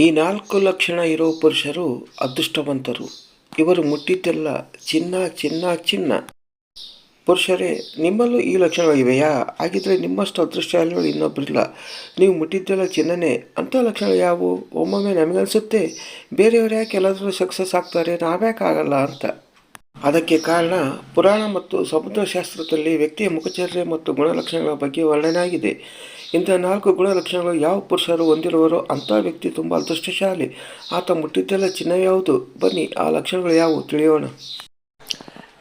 ಈ ನಾಲ್ಕು ಲಕ್ಷಣ ಇರೋ ಪುರುಷರು ಅದೃಷ್ಟವಂತರು. ಇವರು ಮುಟ್ಟಿದ್ದೆಲ್ಲ ಚಿನ್ನ ಚಿನ್ನ ಚಿನ್ನ. ಪುರುಷರೇ, ನಿಮ್ಮಲ್ಲೂ ಈ ಲಕ್ಷಣಗಳಿವೆಯಾ? ಹಾಗಿದ್ರೆ ನಿಮ್ಮಷ್ಟು ಅದೃಷ್ಟಶಾಲಿಗಳು ಇನ್ನೊಬ್ಬರಿಲ್ಲ ನೀವು ಮುಟ್ಟಿದ್ದೆಲ್ಲ ಚಿನ್ನನೇ. ಅಂಥ ಲಕ್ಷಣಗಳು ಯಾವುವು? ಒಮ್ಮೊಮ್ಮೆ ನಮಗನ್ಸುತ್ತೆ. ಬೇರೆಯವ್ರು ಯಾಕೆ ಎಲ್ಲಾದರೂ ಸಕ್ಸಸ್ ಆಗ್ತಾರೆ? ನಾವ್ಯಾಕೆ ಆಗಲ್ಲ ಅಂತ. ಅದಕ್ಕೆ ಕಾರಣ ಪುರಾಣ ಮತ್ತು ಸಮುದ್ರಶಾಸ್ತ್ರದಲ್ಲಿ ವ್ಯಕ್ತಿಯ ಮುಖಚರ್ಯ ಮತ್ತು ಗುಣಲಕ್ಷಣಗಳ ಬಗ್ಗೆ ವರ್ಣನೆ ಆಗಿದೆ ಇಂಥ ನಾಲ್ಕು ಗುಣಲಕ್ಷಣಗಳು ಯಾವ ಪುರುಷರು ಹೊಂದಿರುವರೋ ಅಂಥ ವ್ಯಕ್ತಿ ತುಂಬ ಅದೃಷ್ಟಶಾಲಿ. ಆತ ಮುಟ್ಟಿದ್ದೆಲ್ಲ ಚಿನ್ನ ಯಾವುದು? ಬನ್ನಿ, ಆ ಲಕ್ಷಣಗಳು ಯಾವುವು? ತಿಳಿಯೋಣ.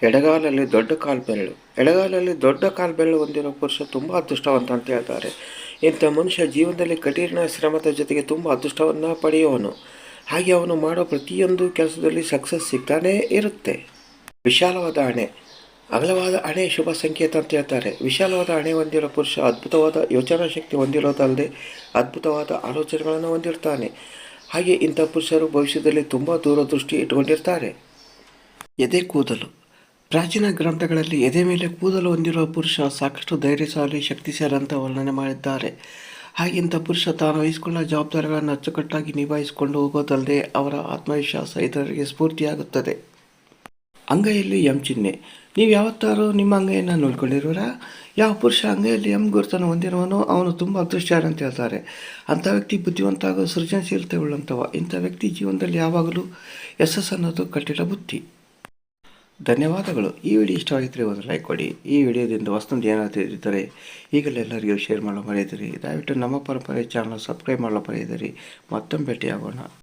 ಎಡಗಾಲಲ್ಲಿ ದೊಡ್ಡ ಕಾಲ್ಬೆರಳು ಎಡಗಾಲಲ್ಲಿ ದೊಡ್ಡ ಕಾಲ್ಬೆರಳು ಹೊಂದಿರೋ ಪುರುಷ ತುಂಬ ಅದೃಷ್ಟವಂತ ಅಂತ ಹೇಳ್ತಾರೆ. ಇಂಥ ಮನುಷ್ಯ ಜೀವನದಲ್ಲಿ ಕಠಿಣ ಶ್ರಮದ ಜೊತೆಗೆ ತುಂಬ ಅದೃಷ್ಟವನ್ನು ಪಡೆಯುವನು ಹಾಗೆ ಅವನು ಮಾಡೋ ಪ್ರತಿಯೊಂದು ಕೆಲಸದಲ್ಲಿ ಸಕ್ಸಸ್ ಸಿಗ್ತಾನೇ ಇರುತ್ತೆ. ವಿಶಾಲವಾದ ಹಣೆ ಅಗಲವಾದ ಹಣೆ ಶುಭ ಸಂಕೇತ ಅಂತ ಹೇಳ್ತಾರೆ. ವಿಶಾಲವಾದ ಹಣೆ ಹೊಂದಿರೋ ಪುರುಷ ಅದ್ಭುತವಾದ ಯೋಚನಾ ಶಕ್ತಿ ಹೊಂದಿರೋದಲ್ಲದೆ ಅದ್ಭುತವಾದ ಆಲೋಚನೆಗಳನ್ನು ಹೊಂದಿರ್ತಾನೆ. ಹಾಗೆ ಇಂಥ ಪುರುಷರು ಭವಿಷ್ಯದಲ್ಲಿ ತುಂಬ ದೂರದೃಷ್ಟಿ ಇಟ್ಕೊಂಡಿರ್ತಾರೆ. ಎದೆ ಕೂದಲು. ಪ್ರಾಚೀನ ಗ್ರಂಥಗಳಲ್ಲಿ ಎದೆ ಮೇಲೆ ಕೂದಲು ಹೊಂದಿರುವ ಪುರುಷ ಸಾಕಷ್ಟು ಧೈರ್ಯಶಾಲಿ, ಶಕ್ತಿಶಾಲಿ ಅಂತ ವರ್ಣನೆ ಮಾಡಿದ್ದಾರೆ. ಹಾಗೆ ಇಂಥ ಪುರುಷ ತಾನು ವಹಿಸಿಕೊಳ್ಳೋ ಜವಾಬ್ದಾರಿಗಳನ್ನು ಅಚ್ಚುಕಟ್ಟಾಗಿ ನಿಭಾಯಿಸಿಕೊಂಡು ಹೋಗೋದಲ್ಲದೆ ಅವರ ಆತ್ಮವಿಶ್ವಾಸ ಇತರರಿಗೆ ಸ್ಫೂರ್ತಿಯಾಗುತ್ತದೆ. ಅಂಗೈಯಲ್ಲಿ ಎಂ ಚಿಹ್ನೆ. ನೀವು ಯಾವತ್ತಾರು ನಿಮ್ಮ ಅಂಗೈಯನ್ನು ನೋಡ್ಕೊಂಡಿರೋರಾ ಯಾವ ಪುರುಷ ಅಂಗೈಯಲ್ಲಿ ಎಂ ಗುರುತನ್ನು ಹೊಂದಿರುವನೋ ಅವನು ತುಂಬ ಅದೃಷ್ಟ ಅಂತ ಹೇಳ್ತಾರೆ. ಅಂಥ ವ್ಯಕ್ತಿ ಬುದ್ಧಿವಂತ ಹಾಗೂ ಸೃಜನಶೀಲತೆ ಉಳ್ಳಂಥವ ಇಂಥ ವ್ಯಕ್ತಿ ಜೀವನದಲ್ಲಿ ಯಾವಾಗಲೂ ಯಶಸ್ಸು ಅನ್ನೋದು ಕಟ್ಟಿಡ ಬುದ್ಧಿ. ಧನ್ಯವಾದಗಳು. ಈ ವಿಡಿಯೋ ಇಷ್ಟವಾಗಿದ್ದರೆ ಒಂದು ಲೈಕ್ ಕೊಡಿ. ಈ ವಿಡಿಯೋದಿಂದ ವಸ್ತುಂದು ಏನಾದರೂ ಇದ್ದರೆ ಈಗಲೇ ಎಲ್ಲರಿಗೂ ಶೇರ್ ಮಾಡಲು ಮರೆಯದಿರಿ ದಯವಿಟ್ಟು ನಮ್ಮ ಪರಂಪರೆ ಚಾನಲ್ ಸಬ್ಸ್ಕ್ರೈಬ್ ಮಾಡಲು ಮರೆಯದಿರಿ ಮತ್ತೊಮ್ಮೆ ಭೇಟಿಯಾಗೋಣ.